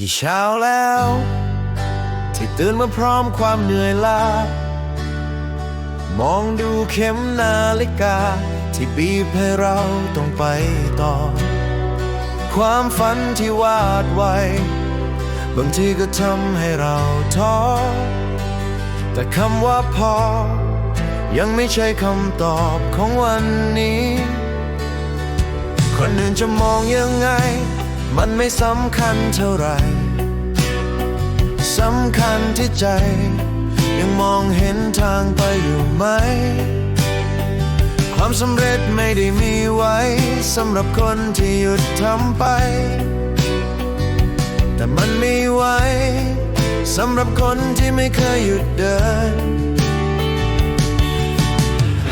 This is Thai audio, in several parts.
กี่เช้าแล้ว ที่ตื่นมาพร้อมความเหนื่อยล้ามองดูเข็มนาฬิกา ที่บีบให้เราต้องไปต่อ ความฝันที่วาดไว้ บางทีก็ทำให้เราท้อแต่คำว่าพอ ยังไม่ใช่คำตอบของวันนี้ คนอื่นจะมองยังไง มันไม่สำคัญเท่าไรสำคัญที่ใจ ยังมองเห็นทางไปอยู่ไหม ความสำเร็จไม่ได้มีไว้สำหรับคนที่หยุดทำไป แต่มันมีไว้สำหรับคนที่ไม่เคยหยุดเดิน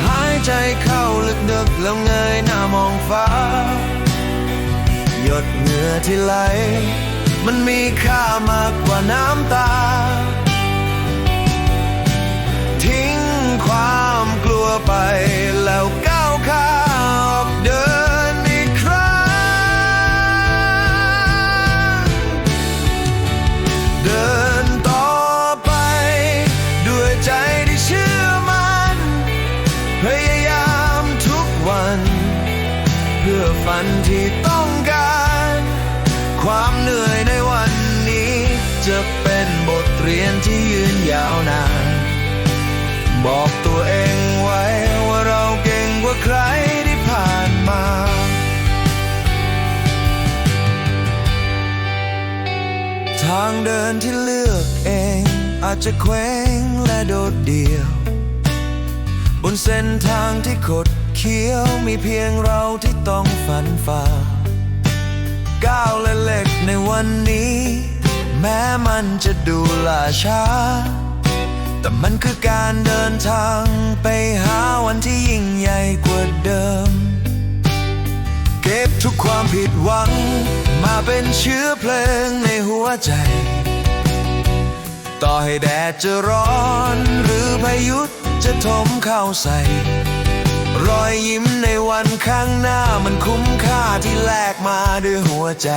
หายใจเข้าลึกๆแล้วเงยหน้ามองฟ้า หยดเหงื่อที่ไหล มันมีค่ามากกว่าน้ำตา ทิ้งความกลัวไปแล้วก้าวข้ามเดินอีกครั้ง เดินต่อไป ด้วยใจที่เชื่อมันพยายามทุกวัน เพื่อฝันที่ต้องการ ความเหนื่อยในวันนี้ จะเป็นบทเรียนที่ยืนยาวนาน บอกตัวเองไว้ว่าเราเก่งกว่าใครที่ผ่านมาทางเดินที่เลือกเอง อาจจะเคว้งและโดดเดี่ยว บนเส้นทางที่คดเคี้ยวมีเพียงเราที่ต้องฝันฝ่า แม้มันจะดูล่าช้า แต่มันคือการเดินทางไปหาวันที่ยิ่งใหญ่กว่าเดิม เก็บทุกความผิดหวัง มาเป็นเชื้อเพลิงในหัวใจ ต่อให้แดดจะร้อนหรือพายุจะถมเข้าใส่ รอยยิ้มในวันข้างหน้ามันคุ้มค่าที่แลกมาด้วยหัวใจ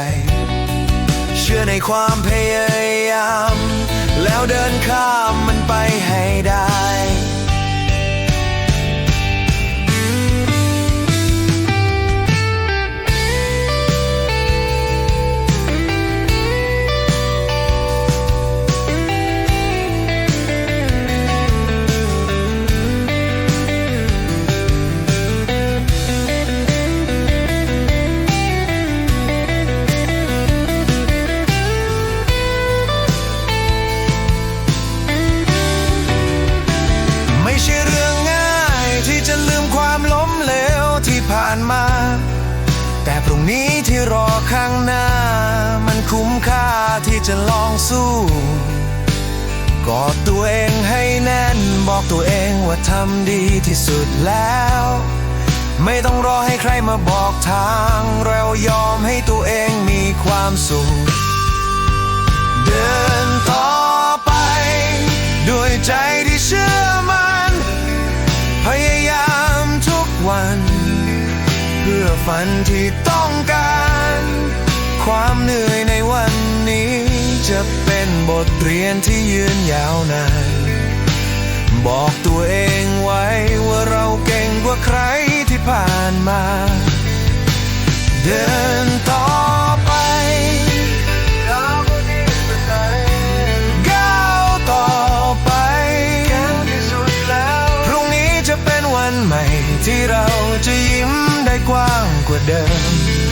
เชื่อในความพยายาม แล้วเดินข้ามมันไปให้านมา แต่พรุ่งนี้ที่รอข้างหน้า มันคุ้มค่าที่จะลองสู้กอดตัวเองให้แน่น บอกตัวเองว่าทำดีที่สุดแล้ว ไม่ต้องรอให้ใครมาบอกทาง เรายอมให้ตัวเองมีความสุข เดินต่อไป ด้วยใจที่เชื่อมัน พยายามทุกวัน เพื่อฝันที่ต้องการ ความเหนื่อยในวันนี้ จะเป็นบทเรียนที่ยืนยาวนาน บอกตัวเองไว้ว่าเราเก่งกว่าใครที่ผ่านมา เดิน จะ